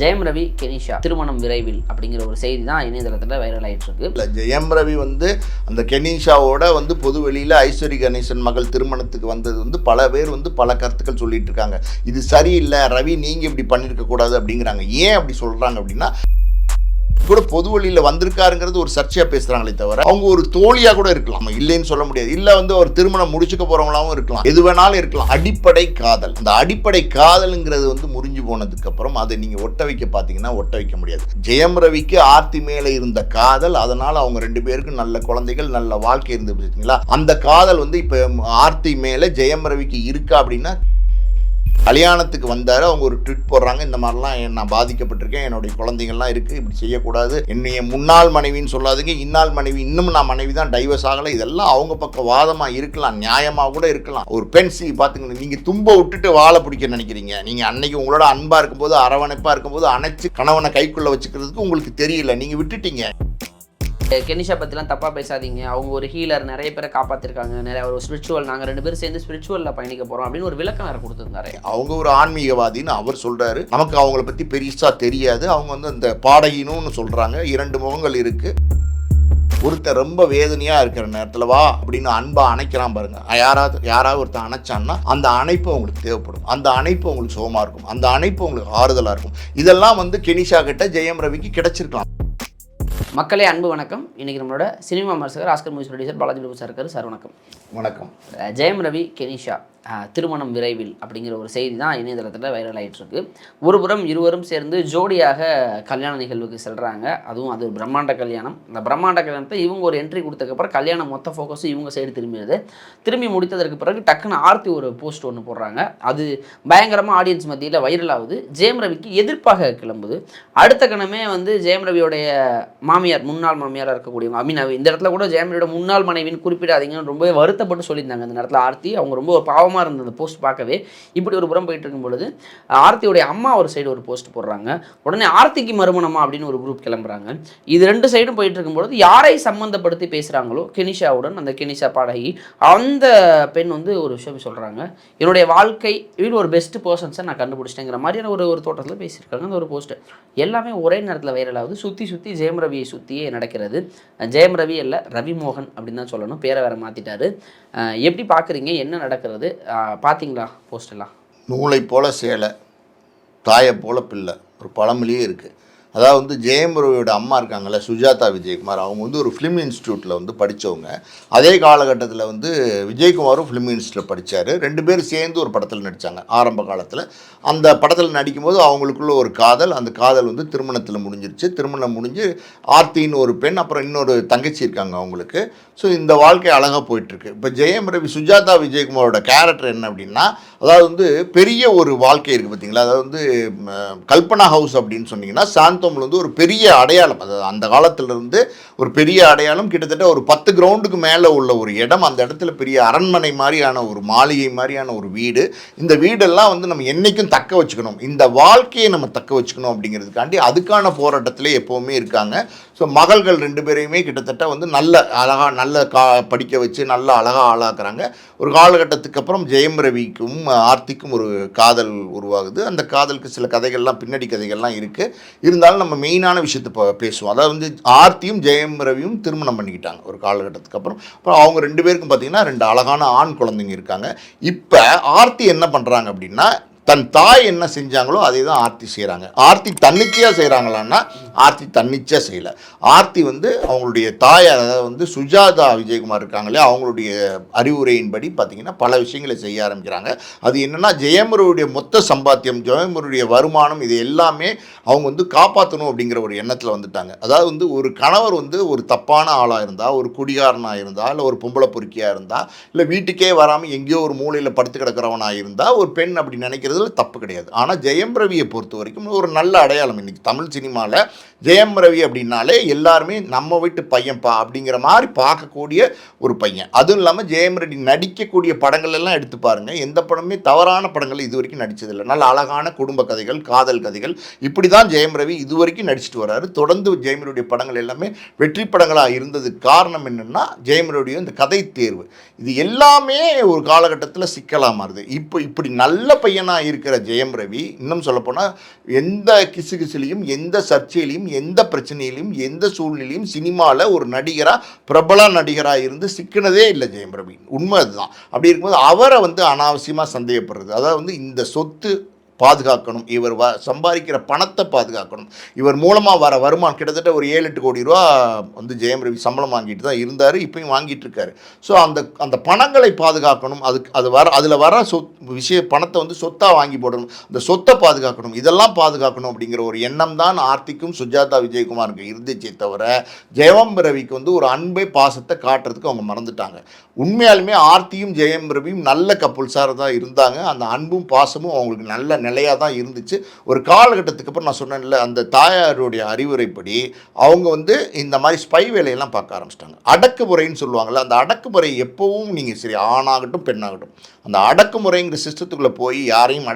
Jayam Ravi Kenisha திருமணம் விரைவில் அப்படிங்கிற ஒரு செய்தி தான் இணையதளத்தில் வைரல் ஆயிட்டு இருக்கு இல்லை ஜெயம் ரவி வந்து அந்த கெனிஷாவோட வந்து பொது வெளியில் ஐஸ்வரி கணேசன் மகள் திருமணத்துக்கு வந்தது வந்து பல பேர் வந்து பல கருத்துக்கள் சொல்லிட்டு இருக்காங்க. இது சரியில்லை ரவி நீங்கள் இப்படி பண்ணியிருக்க கூடாது அப்படிங்கிறாங்க. ஏன் அப்படி சொல்கிறாங்க அப்படின்னா கூட பொது வழியில் வந்திருக்காருங்கிறது ஒரு சர்ச்சையாக பேசுகிறாங்களே தவிர அவங்க ஒரு தோழியாக கூட இருக்கலாம். இல்லைன்னு சொல்ல முடியாது. இல்லை வந்து ஒரு திருமணம் முடிச்சுக்க போகிறவங்களாவும் இருக்கலாம். எது வேணாலும் இருக்கலாம். அடிப்படை காதல். அந்த அடிப்படை காதலுங்கிறது வந்து முறிஞ்சு போனதுக்கப்புறம் அதை நீங்கள் ஒட்ட வைக்க பார்த்தீங்கன்னா ஒட்ட வைக்க முடியாது. ஜெயம் ரவிக்கு ஆர்த்தி மேலே இருந்த காதல் அதனால் அவங்க ரெண்டு பேருக்கும் நல்ல குழந்தைகள் நல்ல வாழ்க்கை இருந்து பார்த்தீங்களா அந்த காதல் வந்து இப்போ ஆர்த்தி மேலே ஜெயம் ரவிக்கு இருக்கா அப்படின்னா கல்யாணத்துக்கு வந்தார் அவங்க ஒரு ட்விட் போடுறாங்க இந்த மாதிரிலாம் நான் பாதிக்கப்பட்டிருக்கேன் என்னுடைய குழந்தைங்கள்லாம் இருக்குது இப்படி செய்யக்கூடாது. என்னுடைய முன்னாள் மனைவின்னு சொல்லாதீங்க இன்னாள் மனைவி இன்னும் நான் மனைவி தான் டைவர்ஸ் ஆகலை. இதெல்லாம் அவங்க பக்கம் வாதமாக இருக்கலாம் நியாயமாக கூட இருக்கலாம். ஒரு பெண் சி பார்த்துங்க நீங்கள் தும்ப விட்டுட்டு வாழை பிடிக்க நினைக்கிறீங்க. நீங்கள் அன்னைக்கு உங்களோட அன்பாக இருக்கும்போது அரவணைப்பாக இருக்கும்போது அணைச்சு கணவனை கைக்குள்ளே வச்சுக்கிறதுக்கு உங்களுக்கு தெரியல. நீங்கள் விட்டுட்டீங்க. கெனிஷா பற்றிலாம் தப்பாக பேசாதீங்க. அவங்க ஒரு ஹீலர் நிறைய பேரை காப்பாற்றிருக்காங்க நிறைய ஒரு ஸ்பிரிச்சுவல் நாங்கள் ரெண்டு பேரும் சேர்ந்து ஸ்பிரிச்சுவலில் பயணிக்க போகிறோம் அப்படின்னு ஒரு விளக்கம் வேறு கொடுத்துருந்தாரு. அவங்க ஒரு ஆன்மீகவாதின்னு அவர் சொல்கிறாரு நமக்கு அவங்கள பற்றி பெருசாக தெரியாது. அவங்க வந்து அந்த பாடகினும்னு சொல்கிறாங்க இரண்டு முகங்கள் இருக்குது ஒருத்தர் ரொம்ப வேதனையாக இருக்கிற நேரத்தில் வா அப்படின்னு அன்பாக அணைக்கிறான் பாருங்க. யாராவது யாராவது ஒருத்தன் அணைச்சான்னா அந்த அணைப்பு உங்களுக்கு தேவைப்படும். அந்த அணைப்பு உங்களுக்கு சுகமாக இருக்கும். அந்த அணைப்பு உங்களுக்கு ஆறுதலாக இருக்கும். இதெல்லாம் வந்து கெனிஷா கிட்ட ஜெயம் ரவிக்கு கிடைச்சிருக்கலாம். மக்களே அன்பு வணக்கம். இன்னைக்கு நம்மளோட சினிமா விமர்சகர் Oscar movies producer Balaji sir இருக்காரு. சார் வணக்கம். வணக்கம். ஜெயம் ரவி கெனிஷா திருமணம் விரைவில் அப்படிங்கிற ஒரு செய்தி தான் இணையதளத்தில் வைரல் ஆகிட்டுருக்கு ஒருபுறம் இருவரும் சேர்ந்து ஜோடியாக கல்யாண நிகழ்வுக்கு செல்கிறாங்க அதுவும் அது ஒரு பிரம்மாண்ட கல்யாணம். அந்த பிரம்மாண்ட கல்யாணத்தை இவங்க ஒரு என்ட்ரி கொடுத்ததுக்கப்புறம் கல்யாணம் மொத்த ஃபோக்கஸும் இவங்க சைடு திரும்பிடுது திரும்பி முடித்ததற்கு பிறகு டக்குன்னு ஆர்த்தி ஒரு போஸ்ட் ஒன்று போடுறாங்க. அது பயங்கரமாக ஆடியன்ஸ் மத்தியில் வைரல் ஆகுது. ஜெயம் ரவிக்கு எதிர்ப்பாக கிளம்புது. அடுத்த கணமே வந்து ஜெயம் ரவியோடைய மாமியார் முன்னாள் மாமியாராக இருக்கக்கூடியவங்க அமீன் இந்த இடத்துல கூட ஜெயம் ரவியோட முன்னாள் மனைவின்னு குறிப்பிடாதீங்கன்னு ரொம்பவே வருத்தப்பட்டு சொல்லியிருந்தாங்க. இந்த இடத்துல ஆர்த்தி அவங்க ரொம்ப பாவமாக இருந்த அந்த போஸ்ட் பார்க்கவே. இப்படி ஒரு புறம் போயிட்டு இருக்கும் பொழுது ஆர்த்தியோடைய அம்மா ஒரு சைடு ஒரு போஸ்ட் போடுறாங்க. உடனே ஆர்த்திக்கு மறுமணமா அப்படின்னு ஒரு குரூப் கிளம்புறாங்க. இது ரெண்டு சைடும் போயிட்டு இருக்கும்பொழுது யாரை சம்மந்தப்படுத்தி பேசுகிறாங்களோ கெனிஷாவுடன் அந்த கெனிஷா பாடகி அந்த பெண் வந்து ஒரு விஷயம் சொல்கிறாங்க என்னுடைய வாழ்க்கை இவன் ஒரு பெஸ்ட் பர்சன்ஸை நான் கண்டுபிடிச்சிட்டேங்கிற மாதிரியான ஒரு ஒரு தோட்டத்தில் பேசியிருக்காங்க அந்த ஒரு போஸ்ட் எல்லாமே ஒரே நேரத்தில் வைரல் ஆகுது. சுற்றி சுற்றி ஜெயம் ரவியை சுற்றியே நடக்கிறது. ஜெயம் ரவி இல்லை ரவி மோகன் அப்படின்னு தான் சொல்லணும். பேரை வேறு மாற்றிட்டாரு எப்படி பார்க்குறீங்க என்ன நடக்கிறது? பார்த்தீங்களா போஸ்டெல்லாம்? நூலை போல சேலை தாயை போல பிள்ளை. ஒரு பழமொழியே இருக்குது அதாவது வந்து ஜெயம் ரவியோட அம்மா இருக்காங்கல்ல சுஜாதா விஜயகுமார் அவங்க வந்து ஒரு ஃபிலிம் இன்ஸ்டியூட்டில் வந்து படித்தவங்க அதே காலகட்டத்தில் வந்து விஜயகுமாரும் ஃபிலிம் இன்ஸ்டியூட்டில் படித்தார் ரெண்டு பேரும் சேர்ந்து ஒரு படத்தில் நடித்தாங்க ஆரம்ப காலத்தில். அந்த படத்தில் நடிக்கும்போது அவங்களுக்குள்ள ஒரு காதல் அந்த காதல் வந்து திருமணத்தில் முடிஞ்சிருச்சு. திருமணம் முடிஞ்சு ஆர்த்தின்னு ஒரு பெண் அப்புறம் இன்னொரு தங்கச்சி இருக்காங்க அவங்களுக்கு. ஸோ இந்த வாழ்க்கை அழகாக போயிட்டுருக்கு. இப்போ ஜெயம் ரவி சுஜாதா விஜயகுமாரோட கேரக்டர் என்ன அப்படின்னா அதாவது வந்து பெரிய ஒரு வாழ்க்கை இருக்குது பார்த்தீங்களா அதாவது வந்து கல்பனா ஹவுஸ் அப்படின்னு சொன்னீங்கன்னா சாந்தோமில் வந்து ஒரு பெரிய அடையாளம். அதாவது அந்த காலத்திலிருந்து ஒரு பெரிய அடையாளம் கிட்டத்தட்ட ஒரு பத்து கிரவுண்டுக்கு மேலே உள்ள ஒரு இடம் அந்த இடத்துல பெரிய அரண்மனை மாதிரியான ஒரு மாளிகை மாதிரியான ஒரு வீடு. இந்த வீடெல்லாம் வந்து நம்ம என்றைக்கும் தக்க வச்சுக்கணும். இந்த வாழ்க்கையை நம்ம தக்க வச்சுக்கணும் அப்படிங்கிறதுக்காண்டி அதுக்கான போராட்டத்திலே எப்போவுமே இருக்காங்க. ஸோ மகள்கள் ரெண்டு பேரையுமே கிட்டத்தட்ட வந்து நல்ல அழகாக நல்ல கா படிக்க வச்சு நல்ல அழகாக ஆளாக்குறாங்க. ஒரு காலகட்டத்துக்கு அப்புறம் ஜெயம் ரவிக்கும் ஆர்த்திக்கும் ஒரு காதல் உருவாகுது. அந்த காதலுக்கு சில கதைகள்லாம் பின்னாடி கதைகள்லாம் இருக்குது இருந்தாலும் நம்ம மெயினான விஷயத்தை இப்போ பேசுவோம். அதாவது வந்து ஆர்த்தியும் ஜெயம் ரவியும் திருமணம் பண்ணிக்கிட்டாங்க ஒரு காலகட்டத்துக்கு அப்புறம். அப்புறம் அவங்க ரெண்டு பேருக்கும் பார்த்தீங்கன்னா ரெண்டு அழகான ஆண் குழந்தைங்க இருக்காங்க. இப்போ ஆர்த்தி என்ன பண்ணுறாங்க அப்படின்னா தன் தாய் என்ன செஞ்சாங்களோ அதே தான் ஆர்த்தி செய்கிறாங்க ஆர்த்தி தன்னிச்சையாக செய்கிறாங்களான்னா ஆர்த்தி தன்னிச்சையாக செய்யலை. ஆர்த்தி வந்து அவங்களுடைய தாய் அதாவது வந்து சுஜாதா விஜயகுமார் இருக்காங்களே அவங்களுடைய அறிவுரையின்படி பார்த்திங்கன்னா பல விஷயங்களை செய்ய ஆரம்பிக்கிறாங்க. அது என்னென்னா ஜெயமுருடைய மொத்த சம்பாத்தியம் ஜெயமுருடைய வருமானம் இது எல்லாமே அவங்க வந்து காப்பாற்றணும் அப்படிங்கிற ஒரு எண்ணத்தில் வந்துட்டாங்க. அதாவது வந்து ஒரு கணவர் வந்து ஒரு தப்பான ஆளாக இருந்தால் ஒரு குடிகாரனாக இருந்தால் இல்லை ஒரு பொம்பளை பொறுக்கியாக இருந்தால் இல்லை வீட்டுக்கே வராமல் எங்கேயோ ஒரு மூலையில் படுத்து கிடக்கிறவனாக இருந்தால் ஒரு பெண் அப்படி நினைக்கிறது நினைக்கிறதுல தப்பு கிடையாது. ஆனால் ஜெயம் ரவியை பொறுத்த வரைக்கும் ஒரு நல்ல அடையாளம். இன்றைக்கி தமிழ் சினிமாவில் ஜெயம் ரவி அப்படின்னாலே எல்லாருமே நம்ம வீட்டு பையன்ப்பா அப்படிங்கிற மாதிரி பார்க்கக்கூடிய ஒரு பையன். அதுவும் இல்லாமல் ஜெயம் ரவி நடிக்கக்கூடிய படங்கள் எல்லாம் எடுத்து பாருங்கள் எந்த படமே தவறான படங்கள் இது வரைக்கும் நடித்ததில்லை நல்ல அழகான குடும்ப கதைகள் காதல் கதைகள். இப்படி தான் ஜெயம் ரவி இது வரைக்கும் நடிச்சிட்டு வர்றாரு தொடர்ந்து ஜெயம் ரவியுடைய படங்கள் எல்லாமே வெற்றி படங்களாக இருந்ததுக்கு காரணம் என்னென்னா ஜெயம் ரவியுடைய இந்த கதை தேர்வு. இது எல்லாமே ஒரு காலகட்டத்தில் சிக்கலாக மாறுது. இப்போ இப்படி நல்ல பையனாக இருக்கிற ஜெயம் ரவி இன்னும் சொல்லப்போனால் எந்த கிசுகிசுலையும் எந்த சர்ச்சையிலையும் எந்த பிரச்சனையிலையும் எந்த சூழ்நிலையும் சினிமாவில் ஒரு நடிகராக பிரபல நடிகராக இருந்து சிக்கினதே இல்லை ஜெயம் ரவி உண்மை அதுதான். அப்படி இருக்கும்போது அவரை வந்து அனாவசியமாக சந்தேகப்படுறது. அதாவது வந்து இந்த சொத்து பாதுகாக்கணும். இவர் வ சம்பாதிக்கிற பணத்தை பாதுகாக்கணும். இவர் மூலமாக வர வருமானம் கிட்டத்தட்ட ஒரு ஏழு எட்டு கோடி ரூபா வந்து ஜெயம் ரவி சம்பளம் வாங்கிட்டு தான் இருந்தார் இப்பயும் வாங்கிட்டு இருக்காரு. ஸோ அந்த அந்த பணங்களை பாதுகாக்கணும். அதுக்கு அது வர அதில் வர சொத் விஷய பணத்தை வந்து சொத்தாக வாங்கி போடணும். அந்த சொத்தை பாதுகாக்கணும். இதெல்லாம் பாதுகாக்கணும் அப்படிங்கிற ஒரு எண்ணம் தான் ஆர்த்திக்கும் சுஜாதா விஜயகுமாருக்கு இருந்துச்சே தவிர ஜெயம் ரவிக்கு வந்து ஒரு அன்பை பாசத்தை காட்டுறதுக்கு அவங்க மறந்துட்டாங்க. உண்மையாலுமே ஆர்த்தியும் ஜெயம் ரவியும் நல்ல கப்புள்ஸாக தான் இருந்தாங்க. அந்த அன்பும் பாசமும் அவங்களுக்கு நல்ல நிலையாக தான் இருந்துச்சு. ஒரு காலகட்டத்துக்கு அப்புறம் நான் சொன்னேன்ல அந்த தாயாருடைய அறிவுரைப்படி அவங்க வந்து இந்த மாதிரி ஸ்பை வேலையெல்லாம் பார்க்க ஆரம்பிச்சிட்டாங்க. அடக்குமுறைன்னு சொல்லுவாங்கள்ல அந்த அடக்குமுறை எப்போவும் நீங்கள் சரி ஆணாகட்டும் பெண்ணாகட்டும் அந்த அடக்குமுறைங்கிற சிஸ்டத்துக்குள்ளே போய் யாரையும்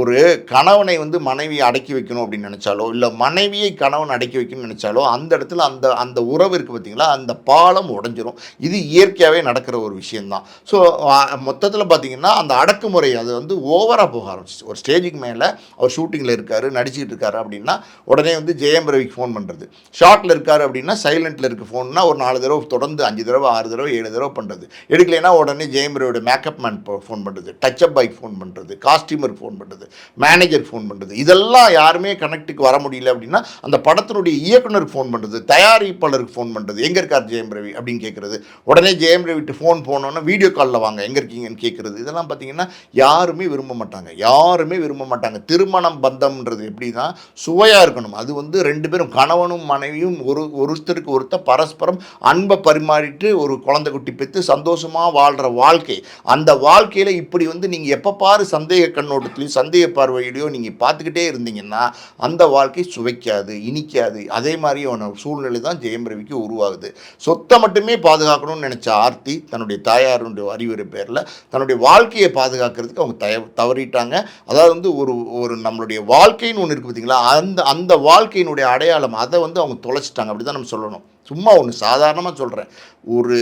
ஒரு கணவனை வந்து மனைவியை அடக்கி வைக்கணும் அப்படின்னு நினச்சாலோ இல்லை மனைவியை கணவன் அடக்கி வைக்கணும்னு நினச்சாலோ அந்த இடத்துல அந்த அந்த உறவு இருக்குது பார்த்தீங்களா அந்த பாலம் உடஞ்சிரும். இது இயற்கையாகவே நடக்கிற ஒரு விஷயந்தான் ஸோ மொத்தத்தில் பார்த்தீங்கன்னா அந்த அடக்குமுறை அது வந்து ஓவராக போக ஆரம்பிச்சிச்சு. ஒரு ஸ்டேஜுக்கு மேலே அவர் ஷூட்டிங்கில் இருக்காரு நடிச்சிட்டு இருக்காரு அப்படின்னா உடனே வந்து ஜெயம் ரவிக்கு ஃபோன் பண்ணுறது ஷார்ட்டில் இருக்காரு அப்படின்னா சைலண்ட்டில் இருக்க ஃபோன்னா ஒரு நாலு தடவை தொடர்ந்து அஞ்சு தடவை ஆறு தடவை ஏழு தடவை பண்ணுறது எடுக்கலைன்னா உடனே ஜெயம் ரவியோட மேக்கப் மேன் ஃபோன் பண்ணுறது டச்சப் பாய்க்கு ஃபோன் பண்ணுறது காஸ்டியூமருக்கு ஃபோன் பண்ணுறது மேனேஜர் ஃபோன் பண்ணுறது இதெல்லாம் யாருமே கனெக்ட்டுக்கு வர முடியல அப்படின்னா அந்த படத்தினுடைய இயக்குனருக்கு ஃபோன் பண்ணுறது தயாரிப்பாளருக்கு ஃபோன் பண்ணுறது எங்கே இருக்கார் ஜெயம் ரவி அப்படின்னு கேட்குறது உடனே ஜெயம் ரவிட்டு ஃபோன் போனோன்னா வீடியோ காலில் வாங்க எங்கே இருக்கீங்கன்னு கேட்குறது இதெல்லாம் பார்த்தீங்கன்னா யாருமே விரும்ப மாட்டாங்க. யாருமே விரும்ப மாட்டாங்க. திருமணம் பந்தம்ன்றது எப்படின்னா சுவையாக இருக்கணும். அது வந்து ரெண்டு பேரும் கணவனும் மனைவியும் ஒரு ஒருத்தருக்கு ஒருத்தர் பரஸ்பரம் அன்பை பரிமாறிட்டு ஒரு குழந்தை குட்டி பெற்று சந்தோஷமாக வாழ்கிற வாழ்க்கை. அந்த வாழ்க்கையில் இப்படி வந்து நீங்கள் எப்போ பாரு சந்தேக கண்ணோட்டத்துலையும் சந்தேக பார்வையிலையோ நீங்கள் பார்த்துக்கிட்டே இருந்தீங்கன்னா அந்த வாழ்க்கை சுவைக்காது இனிக்காது. அதே மாதிரியான சூழ்நிலை தான் ஜெயம் ரவிக்கு உருவாகுது. சொத்தை மட்டுமே பாதுகாக்கணும்னு நினச்ச ஆர்த்தி தன்னுடைய தாயாருடைய அறிவுரை பேரில் தன்னுடைய வாழ்க்கையை பாதுகாக்கிறதுக்கு அவங்க தய தவறிட்டாங்க. அதாவது வந்து ஒரு ஒரு நம்மளுடைய வாழ்க்கைன்னு ஒன்று இருக்குது பார்த்தீங்களா அந்த அந்த வாழ்க்கையினுடைய அடையாளம் அதை வந்து அவங்க தொலைச்சிட்டாங்க. அப்படி தான் நம்ம சொல்லணும். சும்மா ஒன்று சாதாரணமாக சொல்கிறேன் ஒரு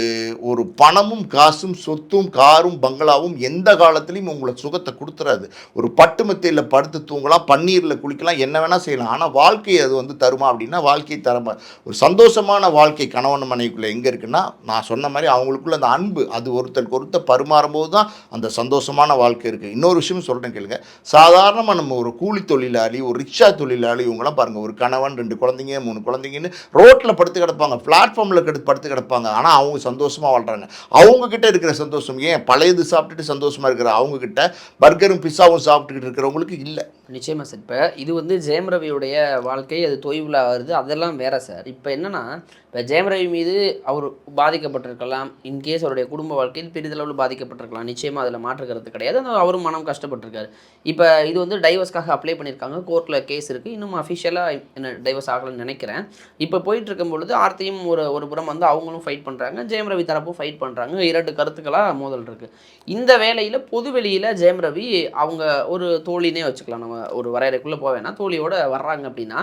ஒரு பணமும் காசும் சொத்தும் காரும் பங்களாவும் எந்த காலத்துலேயும் உங்களை சுகத்தை கொடுத்துறாது. ஒரு பட்டு மத்தியில் படுத்து தூங்கலாம் பன்னீரில் குளிக்கலாம் என்ன வேணால் செய்யலாம். ஆனால் வாழ்க்கையை அது வந்து தருமா அப்படின்னா வாழ்க்கையை தரமா. ஒரு சந்தோஷமான வாழ்க்கை கணவன் மனைவிக்குள்ளே எங்கே இருக்குன்னா நான் சொன்ன மாதிரி அவங்களுக்குள்ள அந்த அன்பு அது ஒருத்தருக்கு ஒருத்தர் பரிமாறும்போது தான் அந்த சந்தோஷமான வாழ்க்கை இருக்குது இன்னொரு விஷயம் சொல்கிறேன் கேளுங்க. சாதாரணமாக நம்ம ஒரு கூலி தொழிலாளி ஒரு ரிக்ஷா தொழிலாளி இவங்களாம் பாருங்கள் ஒரு கணவன் ரெண்டு குழந்தைங்க மூணு குழந்தைங்கன்னு ரோட்டில் படுத்து கிடப்பாங்க. பிளாட்ஃபார்மில் கெடு படுத்து கிடப்பாங்க. ஆனால் அவங்க சந்தோஷமாக வாழ்கிறாங்க அவங்கக்கிட்ட இருக்கிற சந்தோஷம் ஏன்? பழையது சாப்பிட்டுட்டு சந்தோஷமாக இருக்கிற அவங்கக்கிட்ட பர்கரும் பிஸாவும் சாப்பிட்டுக்கிட்டு இருக்கிறவங்களுக்கு இல்லை. நிச்சயமாக சார். இப்போ இது வந்து ஜெயம் ரவியுடைய வாழ்க்கை அது தொய்வில் வருது அதெல்லாம் வேறு சார். இப்போ என்னென்னா இப்போ ஜெயம் ரவி மீது அவர் பாதிக்கப்பட்டிருக்கலாம். இன்கேஸ் அவருடைய குடும்ப வாழ்க்கையில் பெரிதளவில் பாதிக்கப்பட்டிருக்கலாம். நிச்சயமாக அதில் மாற்றுக்கிறது கிடையாது. அந்த அவரும் மனம் கஷ்டப்பட்டிருக்காரு. இப்போ இது வந்து டைவர்ஸ்க்காக அப்ளை பண்ணியிருக்காங்க. கோர்ட்டில் கேஸ் இருக்குது இன்னும் அஃபிஷியலாக என்ன டைவர்ஸ் ஆகலைன்னு நினைக்கிறேன். இப்போ போயிட்டு இருக்கும் பொழுது ஆர்த்தியும் ஒரு ஒரு புறம் வந்து அவங்களும் ஃபைட் பண்ணுறாங்க ஜெயம் ரவி தரப்பும் ஃபைட் பண்ணுறாங்க இரண்டு கருத்துக்களாக மோதல் இருக்குது இந்த வேலையில் பொது வெளியில் ஜெயம் ரவி அவங்க ஒரு தோழினே வச்சுக்கலாம். நம்ம ஒரு வரையறைக்குள்ளே போவேன்னா தோழியோட வர்றாங்க அப்படின்னா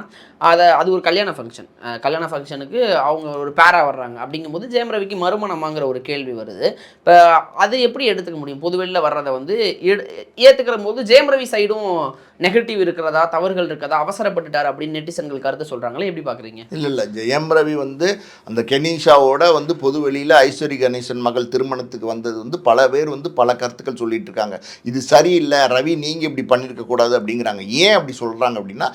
அதை அது ஒரு கல்யாண ஃபங்க்ஷன் கல்யாண ஃபங்க்ஷனுக்கு அவங்க ஒரு பேரா வர்றாங்க. அப்படிங்கும்போது ஜெயம் ரவிக்கு மறுமணமாங்கிற ஒரு கேள்வி வருது. இப்போ அதை எப்படி எடுத்துக்க முடியும்? பொது வெளியில் வர்றதை வந்து ஏற்றுக்கிற போது ஜெயம் ரவி சைடும் நெகட்டிவ் இருக்கிறதா? தவறுகள் இருக்கிறதா? அவசரப்பட்டுட்டார்? அப்படின்னு நெட்டிசன்கள் கருத்து சொல்கிறாங்களே எப்படி பார்க்குறீங்க இல்லை இல்லை. ஜெயம் ரவி வந்து அந்த கெனிஷாவோட வந்து பொது வெளியில் ஐஸ்வரி கணேசன் மகள் திருமணத்துக்கு வந்தது வந்து பல பேர் வந்து பல கருத்துக்கள் சொல்லிட்டு இருக்காங்க. இது சரியில்லை ரவி நீங்கள் இப்படி பண்ணியிருக்கக்கூடாது அப்படிங்கிறாங்க. ஏன் அப்படி சொல்கிறாங்க அப்படின்னா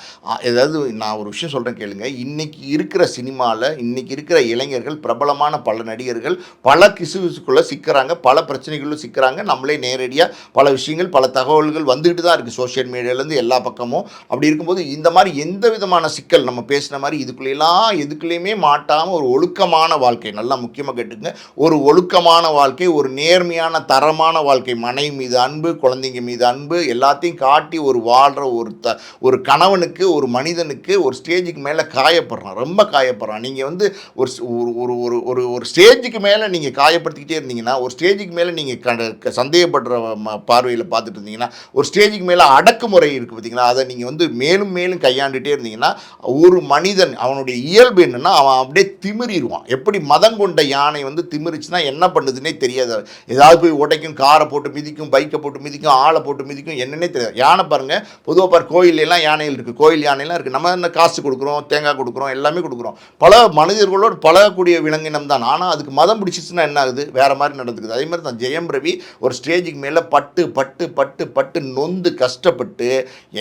ஏதாவது நான் ஒரு விஷயம் சொல்கிறேன் கேளுங்க. இன்னைக்கு இருக்கிற சினிமாவில் இன்னைக்கு இருக்கிற இளைஞர்கள் பிரபலமான பல நடிகர்கள் பல கிசுகிசுக்குள்ளே சிக்கிறாங்க பல பிரச்சனைகளும் சிக்கிறாங்க. நம்மளே நேரடியாக பல விஷயங்கள் பல தகவல்கள் வந்துக்கிட்டு தான் இருக்குது சோஷியல் மீடியாலேருந்து எல்லா பக்கமும். அப்படி இருக்கும்போது இந்த மாதிரி எந்த விதமான சிக்கல் நம்ம பேசின மாதிரி இதுக்குள்ளேலாம் எதுக்குள்ளேயுமே இல்லாமல் ஒரு ஒழுக்கமான வாழ்க்கை. நல்லா முக்கியமாக கேட்டுங்க ஒரு ஒழுக்கமான வாழ்க்கை ஒரு நேர்மையான தரமான வாழ்க்கை. மனைவி மீது அன்பு குழந்தைங்க மீது அன்பு எல்லாத்தையும் காட்டி ஒரு வாழ்கிற ஒரு த ஒரு கணவனுக்கு ஒரு மனிதனுக்கு ஒரு ஸ்டேஜுக்கு மேலே காயப்படுறான். ரொம்ப காயப்படுறான். நீங்கள் வந்து ஒரு ஸ்- ஒரு ஒரு ஒரு ஒரு ஒரு ஸ்டேஜுக்கு மேலே நீங்கள் காயப்படுத்திக்கிட்டே இருந்தீங்கன்னா ஒரு ஸ்டேஜுக்கு மேலே நீங்கள் க சந்தேகப்படுற பார்வையில் பார்த்துட்டு இருந்தீங்கன்னா ஒரு ஸ்டேஜுக்கு மேலே அடக்குமுறை இருக்குது பார்த்தீங்களா அதை நீங்கள் வந்து மேலும் மேலும் கையாண்டுட்டே இருந்தீங்கன்னா ஒரு மனிதன் அவனுடைய இயல்பு என்னென்னா அவன் அப்படியே திமிரிடுவான். எப்படி மதம் கொண்ட யானை வந்து திமிரிச்சுன்னா என்ன பண்ணுதுன்னே தெரியாது. ஏதாவது போய் உடைக்கும் காரை போட்டு மிதிக்கும் பைக்கை போட்டு மிதிக்கும் ஆளை போட்டு மிதிக்கும் என்னன்னே தெரியாது. யானை பாருங்கள் பொதுவாக பாரு கோயிலெல்லாம் யானைகள் இருக்குது கோயில் யானைலாம் இருக்குது நம்ம என்ன காசு கொடுக்குறோம் தேங்காய் கொடுக்குறோம் எல்லாமே கொடுக்குறோம். பல மனிதர்களோடு பழகக்கூடிய விலங்கினம் தான். ஆனால் அதுக்கு மதம் பிடிச்சிச்சுன்னா என்ன ஆகுது? வேறு மாதிரி நடந்துக்குது. அதே மாதிரி தான் ஜெயம் ரவி ஒரு ஸ்டேஜுக்கு மேலே பட்டு பட்டு பட்டு பட்டு நொந்து கஷ்டப்பட்டு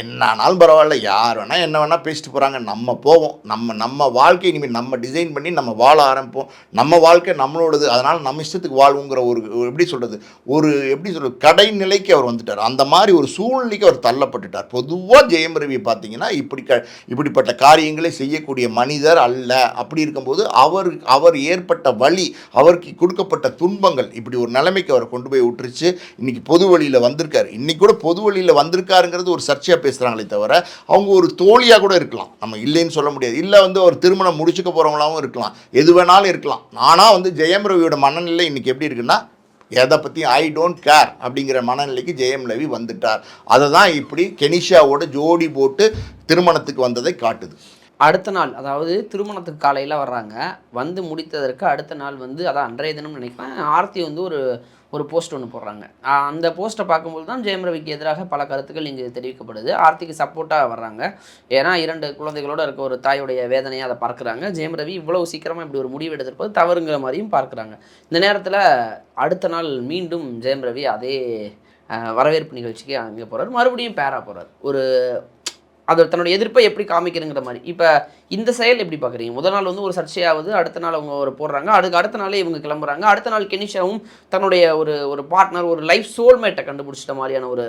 என்னானாலும் பரவாயில்ல. யார் வேணால் என்ன வேணால் பேசிட்டு போகிறாங்க நம்ம போவோம். நம்ம நம்ம வாழ்க்கை இனிமேல் நம்ம டிசைன் பண்ணி நம்ம வாழ ஆரம்பிப்போம். நம்ம வாழ்க்கை நம்மளோடது. அதனால் நம்ம இஷ்டத்துக்கு வாழ்வுங்கிற ஒரு எப்படி சொல்கிறது ஒரு எப்படி சொல்கிறது கடை நிலைக்கு அவர் வந்துட்டார். அந்த மாதிரி ஒரு சூழ்நிலைக்கு அவர் தள்ளப்பட்டுட்டார். பொதுவாக ஜெயம் ரவி பார்த்தீங்கன்னா இப்படி க இப்படிப்பட்ட காரியங்களை செய்யக்கூடிய மனிதர் அல்ல. அப்படி இருக்கும்போது அவர் அவர் ஏற்பட்ட வழி அவருக்கு கொடுக்கப்பட்ட துன்பங்கள் இப்படி ஒரு நிலைமைக்கு அவரை கொண்டு போய் விட்டுருச்சு. இன்றைக்கி பொது வழியில் வந்திருக்காரு. இன்றைக்கி கூட பொது வழியில் வந்திருக்காருங்கிறது ஒரு சர்ச்சையாக பேசுகிறாங்களே தவிர அவங்க ஒரு தோழியாக கூட இருக்கலாம். நம்ம இல்லைன்னு சொல்ல முடியாது. இல்லை வந்து ஒரு திருமணம் முடிச்சுக்க போகிறவங்களாவும் இருக்கலாம் இருக்கலாம். எது வேணாலும் இருக்கலாம். நானாக வந்து ஜெயம் ரவியோட மனநிலை இன்னைக்கு எப்படி இருக்குன்னா எதை பற்றி ஐ டோன்ட் கேர் அப்படிங்கிற மனநிலைக்கு ஜெயம் ரவி வந்துட்டார். அதை தான் இப்படி கெனிஷாவோட ஜோடி போட்டு திருமணத்துக்கு வந்ததை காட்டுது. அடுத்த நாள் அதாவது திருமணத்துக்கு காலையில் வர்றாங்க. வந்து முடித்ததற்கு அடுத்த நாள் வந்து அதான் அன்றைய தினம் நினைக்கிறேன் ஆர்த்தி வந்து ஒரு ஒரு போஸ்ட் ஒன்று போடுறாங்க. அந்த போஸ்ட்டை பார்க்கும்போது தான் ஜெயம் ரவிக்கு எதிராக பல கருத்துக்கள் இங்கே தெரிவிக்கப்படுது. ஆர்த்திக்கு சப்போர்ட்டாக வர்றாங்க. ஏன்னா இரண்டு குழந்தைகளோட இருக்க ஒரு தாயுடைய வேதனையை அதை பார்க்குறாங்க. ஜெயம் ரவி இவ்வளவு சீக்கிரமாக இப்படி ஒரு முடிவு எடுத்திருப்பது தவறுங்கிற மாதிரியும் பார்க்குறாங்க. இந்த நேரத்தில் அடுத்த நாள் மீண்டும் ஜெயம் ரவி அதே வரவேற்பு நிகழ்ச்சிக்கு அங்கே போகிறார் மறுபடியும் பேரா போகிறார் ஒரு அது தன்னோட எதிர்ப்பை எப்படி காமிக்கிறங்கிற மாதிரி. இப்போ இந்த செயல் எப்படி பார்க்குறீங்க முதல் நாள் வந்து ஒரு சர்ச்சையாவது அடுத்த நாள் அவங்க ஒரு போடுறாங்க. அதுக்கு அடுத்த நாளே இவங்க கிளம்புறாங்க. அடுத்த நாள் கெனிஷாவும் தன்னுடைய ஒரு ஒரு பார்ட்னர் ஒரு லைஃப் சோல்மேட்டை கண்டுபிடிச்சிட்ட மாதிரியான ஒரு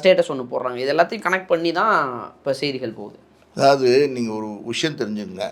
ஸ்டேட்டஸ் ஒன்று போடுறாங்க. இது எல்லாத்தையும் கனெக்ட் பண்ணி தான் இப்போ செய்திகள் போகுது. அதாவது நீங்கள் ஒரு விஷயம் தெரிஞ்சுக்கங்க.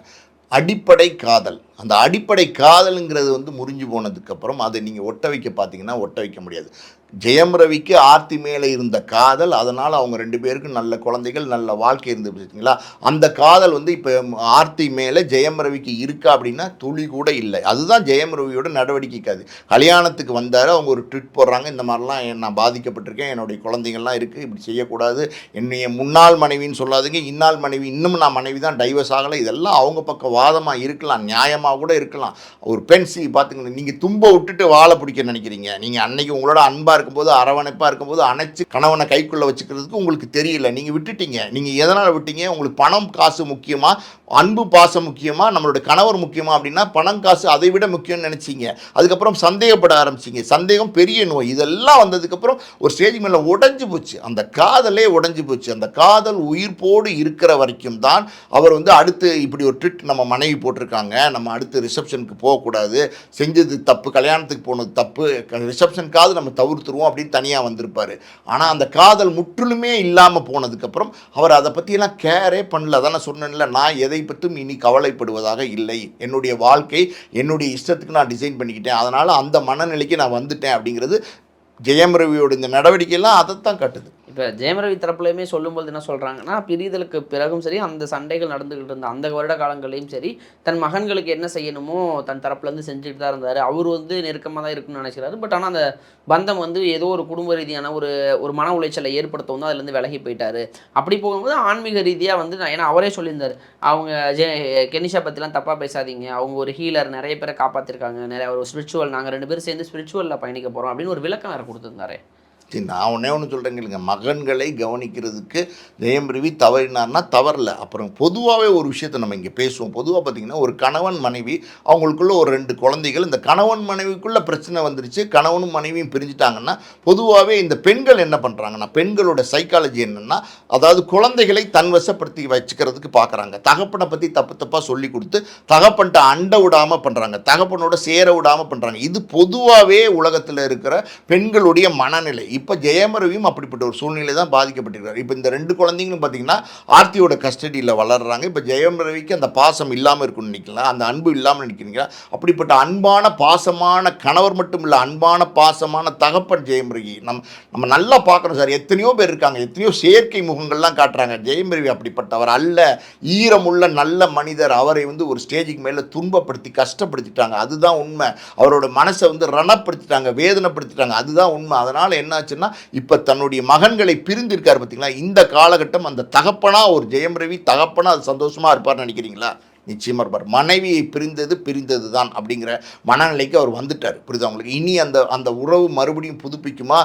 அடிப்படை காதல். அந்த அடிப்படை காதலுங்கிறது வந்து முறிஞ்சு போனதுக்கப்புறம் அதை நீங்கள் ஒட்ட வைக்க பார்த்தீங்கன்னா ஒட்ட வைக்க முடியாது. ஜெயம் ரவிக்கு ஆர்த்தி மேலே இருந்த காதல் அதனால் அவங்க ரெண்டு பேருக்கும் நல்ல குழந்தைகள் நல்ல வாழ்க்கை இருந்து பார்த்தீங்களா அந்த காதல் வந்து இப்போ ஆர்த்தி மேலே ஜெயம் ரவிக்கு இருக்கா அப்படின்னா துளி கூட இல்லை. அதுதான் ஜெயம் ரவியோட நடவடிக்கைக்கு அது. கல்யாணத்துக்கு வந்தார் அவங்க ஒரு ட்விட் போடுறாங்க இந்த மாதிரிலாம் நான் பாதிக்கப்பட்டிருக்கேன் என்னுடைய குழந்தைங்கள்லாம் இருக்குது இப்படி செய்யக்கூடாது என்னைய முன்னாள் மனைவின்னு சொல்லாதீங்க இன்னாள் மனைவி இன்னும் நான் மனைவி தான் டைவர்ஸ் ஆகலை இதெல்லாம் அவங்க பக்கம் வாதமாக இருக்கலாம் நியாயமாக கூட இருக்கலாம். ஒரு பெண் சி பார்த்துங்க நீங்கள் தும்ப விட்டுட்டு வாழை பிடிக்க நினைக்கிறீங்க. நீங்கள் அன்னைக்கு உங்களோட அன்பாக இருக்கும்போது அரவணைப்பாக இருக்கும்போது அணைச்சி கணவனை கைக்குள்ளே வச்சுக்கிறதுக்கு உங்களுக்கு தெரியல. நீங்கள் விட்டுட்டீங்க. நீங்கள் எதனால் விட்டீங்க? உங்களுக்கு பணம் காசு முக்கியமா? அன்பு பாசம் முக்கியமா நம்மளோட கணவர் முக்கியமா அப்படின்னா பணம் காசு அதை விட முக்கியம்னு நினச்சிங்க. அதுக்கப்புறம் சந்தேகப்பட ஆரம்பிச்சிங்க. சந்தேகம் பெரிய நோய் இதெல்லாம் வந்ததுக்கப்புறம் ஒரு ஸ்டேஜ் மேலே உடஞ்சி போச்சு. அந்த காதலே உடஞ்சி போச்சு. அந்த காதல் உயிர்ப்போடு இருக்கிற வரைக்கும் தான் அவர் வந்து அடுத்து இப்படி ஒரு ட்ரிட் நம்ம மனைவி போட்டிருக்காங்க. நம்ம அடுத்து ரிசப்ஷனுக்கு போகக்கூடாது. செஞ்சது தப்பு கல்யாணத்துக்கு போனது தப்பு. ரிசப்ஷனுக்காவது நம்ம தவிர்த்துருவோம் அப்படின்னு தனியாக வந்திருப்பார். ஆனால் அந்த காதல் முற்றிலுமே இல்லாமல் போனதுக்கப்புறம் அவர் அதை பற்றியெல்லாம் கேரே பண்ணல. அதான் நான் சொன்னேன்ல நான் எதை பற்றும் இனி கவலைப்படுவதாக இல்லை. என்னுடைய வாழ்க்கை என்னுடைய இஷ்டத்துக்கு நான் டிசைன் பண்ணிக்கிட்டேன். அதனால் அந்த மனநிலைக்கு நான் வந்துட்டேன் அப்படிங்கிறது ஜெயம் ரவியோட இந்த நடவடிக்கையெல்லாம் அதைத்தான் காட்டுது. இப்போ ஜெயமரவி தரப்புலையுமே சொல்லும்போது என்ன சொல்கிறாங்கன்னா பிரிதலுக்கு பிறகும் சரி அந்த சண்டைகள் நடந்துக்கிட்டு இருந்த அந்த வருட காலங்களையும் சரி தன் மகன்களுக்கு என்ன செய்யணுமோ தன் தரப்புலேருந்து செஞ்சுட்டு தான் இருந்தார். அவர் வந்து நெருக்கமாக தான் இருக்குன்னு நினைக்கிறாரு. பட் ஆனால் அந்த பந்தம் வந்து ஏதோ ஒரு குடும்ப ரீதியான ஒரு ஒரு மன உளைச்சலை ஏற்படுத்தவும் தான் அதுலேருந்து விலகி போயிட்டார். அப்படி போகும்போது ஆன்மீக ரீதியாக வந்து நான் ஏன்னா அவரே சொல்லியிருந்தார். அவங்க ஜெ கெனிஷா பற்றிலாம் தப்பாக பேசாதீங்க. அவங்க ஒரு ஹீலர் நிறைய பேரை காப்பாற்றிருக்காங்க நிறைய ஒரு ஸ்பிரிச்சுவல் நாங்கள் ரெண்டு பேரும் சேர்ந்து ஸ்பிரிச்சுவலில் பயணிக்க போகிறோம் அப்படின்னு ஒரு விளக்கம் வேறு கொடுத்துருந்தாரு. சரி நான் ஒன்றே ஒன்று சொல்கிறேங்க மகன்களை கவனிக்கிறதுக்கு ஜெயம் தவறினார்னா தவறல. அப்புறம் பொதுவாகவே ஒரு விஷயத்தை நம்ம இங்கே பேசுவோம். பொதுவாக பார்த்தீங்கன்னா ஒரு கணவன் மனைவி அவங்களுக்குள்ள ஒரு ரெண்டு குழந்தைகள் இந்த கணவன் மனைவிக்குள்ளே பிரச்சனை வந்துருச்சு. கணவனும் மனைவியும் பிரிஞ்சுட்டாங்கன்னா பொதுவாகவே இந்த பெண்கள் என்ன பண்ணுறாங்கன்னா பெண்களோட சைக்காலஜி என்னென்னா அதாவது குழந்தைகளை தன் வசப்படுத்தி வச்சுக்கிறதுக்கு பார்க்குறாங்க தகப்பனை பற்றி தப்பு தப்பாக சொல்லி கொடுத்து தகப்பன்ட்ட அண்ட விடாமல் பண்ணுறாங்க தகப்பனோட சேர விடாமல் பண்ணுறாங்க இது பொதுவாகவே உலகத்தில் இருக்கிற பெண்களுடைய மனநிலை. இப்போ ஜெயமரவியும் அப்படிப்பட்ட ஒரு சூழ்நிலை தான் பாதிக்கப்பட்டிருக்காரு. இப்போ இந்த ரெண்டு குழந்தைங்களும் பார்த்தீங்கன்னா ஆர்த்தியோட கஸ்டடியில் வளர்றாங்க. இப்போ ஜெயம் ரவிக்கு அந்த பாசம் இல்லாமல் இருக்குன்னு நினைக்கலாம் அந்த அன்பு இல்லாமல் நினைக்கிறீங்களா? அப்படிப்பட்ட அன்பான பாசமான கணவர் மட்டும் இல்லை அன்பான பாசமான தகப்பன் ஜெயம் ரவி. நம்ம நம்ம நல்லா பார்க்கணும் சார். எத்தனையோ பேர் இருக்காங்க. எத்தனையோ செயற்கை முகங்கள்லாம் காட்டுறாங்க. ஜெயம் ரவி அப்படிப்பட்டவர் அல்ல. ஈரமுள்ள நல்ல மனிதர். அவரை வந்து ஒரு ஸ்டேஜுக்கு மேலே துன்பப்படுத்தி கஷ்டப்படுத்திட்டாங்க. அதுதான் உண்மை. அவரோட மனசை வந்து ரணப்படுத்திட்டாங்க வேதனைப்படுத்திட்டாங்க. அதுதான் உண்மை. அதனால் என்னாச்சு ஆச்சுன்னா இப்போ தன்னுடைய மகன்களை பிரிந்திருக்கார் பார்த்தீங்களா இந்த காலகட்டம் அந்த தகப்பனா ஒரு ஜெயம் ரவி தகப்பனா அது சந்தோஷமாக இருப்பார்னு நினைக்கிறீங்களா? நிச்சயமாக இருப்பார். மனைவியை பிரிந்தது பிரிந்தது தான் அப்படிங்கிற மனநிலைக்கு அவர் வந்துட்டார். புரியுது அவங்களுக்கு இனி அந்த அந்த உறவு மறுபடியும் புதுப்பிக்குமா?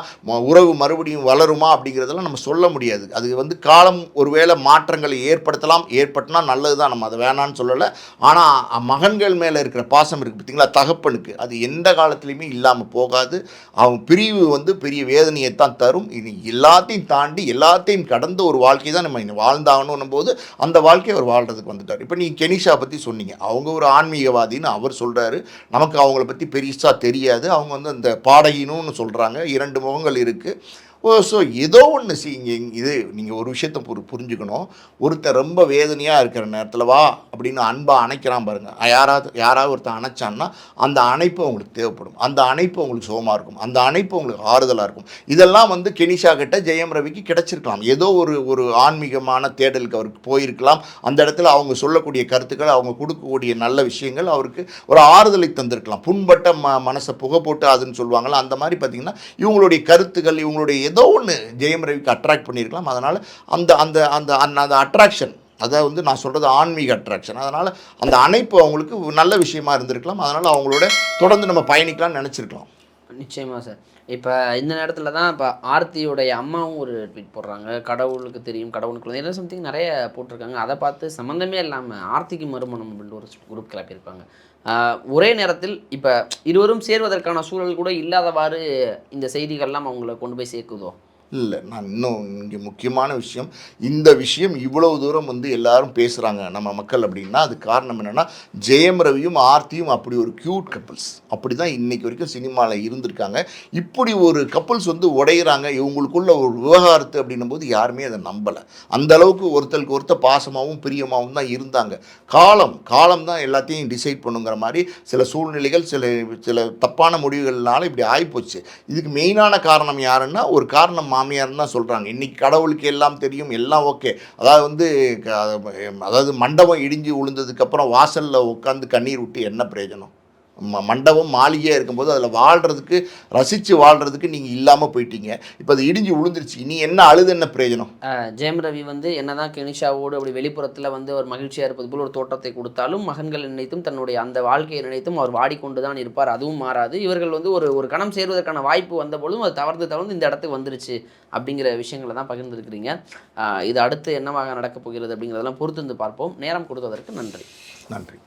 உறவு மறுபடியும் வளருமா? அப்படிங்கிறதெல்லாம் நம்ம சொல்ல முடியாது. அது வந்து காலம் ஒருவேளை மாற்றங்களை ஏற்படுத்தலாம். ஏற்பட்டுனா நல்லது தான் நம்ம அதை வேணான்னு சொல்லலை. ஆனால் மகன்கள் மேலே இருக்கிற பாசம் இருக்குது பார்த்தீங்களா? தகப்பனுக்கு. அது எந்த காலத்துலேயுமே இல்லாமல் போகாது. அவன் பிரிவு வந்து பெரிய வேதனையை தான் தரும். இது எல்லாத்தையும் தாண்டி எல்லாத்தையும் கடந்த ஒரு வாழ்க்கை தான் நம்ம இனி வாழ்ந்தாகணும் போது அந்த வாழ்க்கையை அவர் வாழ்றதுக்கு வந்துட்டார். இப்போ நீங்கள் கெனிஷா பற்றி சொன்னீங்க. அவங்க ஒரு ஆன்மீகவாதின்னு அவர் சொல்கிறாரு நமக்கு அவங்கள பற்றி பெருசாக தெரியாது. அவங்க வந்து அந்த பாடகினும்னு சொல்கிறாங்க இரண்டு முகங்கள் இருக்குது ஸோ ஏதோ ஒன்று சி இங்கே இது நீங்கள் ஒரு விஷயத்தை புரி புரிஞ்சுக்கணும். ஒருத்தர் ரொம்ப வேதனையாக இருக்கிற நேரத்தில் வா அப்படின்னு அன்பாக அணைக்கிறான் பாருங்கள் யாராவது யாராவது ஒருத்தன் அணைச்சான்னா அந்த அணைப்பு அவங்களுக்கு தேவைப்படும். அந்த அணைப்பு உங்களுக்கு சுகமாக இருக்கும். அந்த அணைப்பு உங்களுக்கு ஆறுதலாக இருக்கும். இதெல்லாம் வந்து கெனிஷா கிட்ட ஜெயம் ரவிக்கு கிடைச்சிருக்கலாம். ஏதோ ஒரு ஒரு ஆன்மீகமான தேடலுக்கு அவருக்கு போயிருக்கலாம். அந்த இடத்துல அவங்க சொல்லக்கூடிய கருத்துக்கள் அவங்க கொடுக்கக்கூடிய நல்ல விஷயங்கள் அவருக்கு ஒரு ஆறுதலை தந்திருக்கலாம். புண்பட்ட ம மனசை புகை போட்டு அதுன்னு சொல்லுவாங்களா அந்த மாதிரி பார்த்திங்கன்னா இவங்களுடைய கருத்துக்கள் இவங்களுடைய ஏதோ ஒன்று ஜெயம் ரவிக்கு அட்ராக்ட் பண்ணியிருக்கலாம். அதனால் அந்த அந்த அந்த அந்த அந்த அட்ராக்ஷன் அதை வந்து நான் சொல்கிறது ஆன்மீக அட்ராக்ஷன் அதனால் அந்த அணைப்பு அவங்களுக்கு நல்ல விஷயமா இருந்திருக்கலாம். அதனால் அவங்களோட தொடர்ந்து நம்ம பயணிக்கலாம்னு நினச்சிருக்கலாம். நிச்சயமாக சார். இப்போ இந்த நேரத்தில் தான் இப்போ ஆர்த்தியோடைய அம்மாவும் ஒரு ட்வீட் போடுறாங்க. கடவுளுக்கு தெரியும் கடவுளுக்கு குழந்தை சம்திங் நிறைய போட்டிருக்காங்க. அதை பார்த்து சம்மந்தமே இல்லாமல் ஆர்த்திக்கு மறுமணம் அப்படின்ட்டு ஒரு குரூப் கிளப்பியிருப்பாங்க. ஒரே நேரத்தில் இப்போ இருவரும் சேர்வதற்கான சூழல் கூட இல்லாதவாறு இந்த செய்திகள்லாம் அவங்கள கொண்டு போய் சேர்க்குதோ? இல்லை நான் இன்னும் இங்கே முக்கியமான விஷயம் இந்த விஷயம் இவ்வளவு தூரம் வந்து எல்லாரும் பேசுகிறாங்க நம்ம மக்கள் அப்படின்னா அது காரணம் என்னென்னா ஜெயம் ரவியும் ஆர்த்தியும் அப்படி ஒரு க்யூட் கப்புள்ஸ் அப்படி தான் இன்றைக்கி வரைக்கும் சினிமாவில் இருந்திருக்காங்க. இப்படி ஒரு கப்புள்ஸ் வந்து உடையிறாங்க இவங்களுக்குள்ள ஒரு விவகாரத்து அப்படின்னும் போது யாருமே அதை நம்பலை. அந்த அளவுக்கு ஒருத்தருக்கு ஒருத்தர் பாசமாகவும் பிரியமாகவும் தான் இருந்தாங்க. காலம் காலம் தான் எல்லாத்தையும் டிசைட் பண்ணுங்கிற மாதிரி சில சூழ்நிலைகள் சில சில தப்பான முடிவுகள்னால இப்படி ஆகிப்போச்சு இதுக்கு மெயினான காரணம் யாருன்னா ஒரு காரணம் மாமியார்னு தான் சொல்கிறாங்க இன்றைக்கி கடவுளுக்கு எல்லாம் தெரியும் எல்லாம் ஓகே. அதாவது வந்து க- அதாவது மண்டபம் இடிஞ்சு விழுந்ததுக்கப்புறம் வாசலில் உட்காந்து கண்ணீர் விட்டு என்ன பிரயோஜனம்? மண்டபம் மாளிகையாக இருக்கும்போது அதில் வாழ்கிறதுக்கு ரசித்து வாழ்கிறதுக்கு நீங்கள் இல்லாமல் போயிட்டீங்க. இப்போ அது இடிஞ்சு விழுந்துருச்சு இனி என்ன அழுது என்ன பிரயோஜனம்? ஜெயம் ரவி வந்து என்னதான் கெனிஷாவோடு அப்படி வெளிப்புறத்தில் வந்து ஒரு மகிழ்ச்சியாக இருப்பது போல் ஒரு தோற்றத்தை கொடுத்தாலும் மகன்கள் நினைத்தும் தன்னுடைய அந்த வாழ்க்கையை நினைத்தும் அவர் வாடிக்கொண்டு தான் இருப்பார். அதுவும் மாறாது. இவர்கள் வந்து ஒரு ஒரு கணம் சேர்வதற்கான வாய்ப்பு வந்த பொழுதும் அது தவறுது தவறுந்து இந்த இடத்துக்கு வந்துருச்சு அப்படிங்கிற விஷயங்களை தான் பகிர்ந்துருக்கிறீங்க. இது அடுத்து என்னவாக நடக்கப் போகிறது அப்படிங்கிறதெல்லாம் பொறுத்திருந்து பார்ப்போம். நேரம் கொடுத்ததற்கு நன்றி. நன்றி.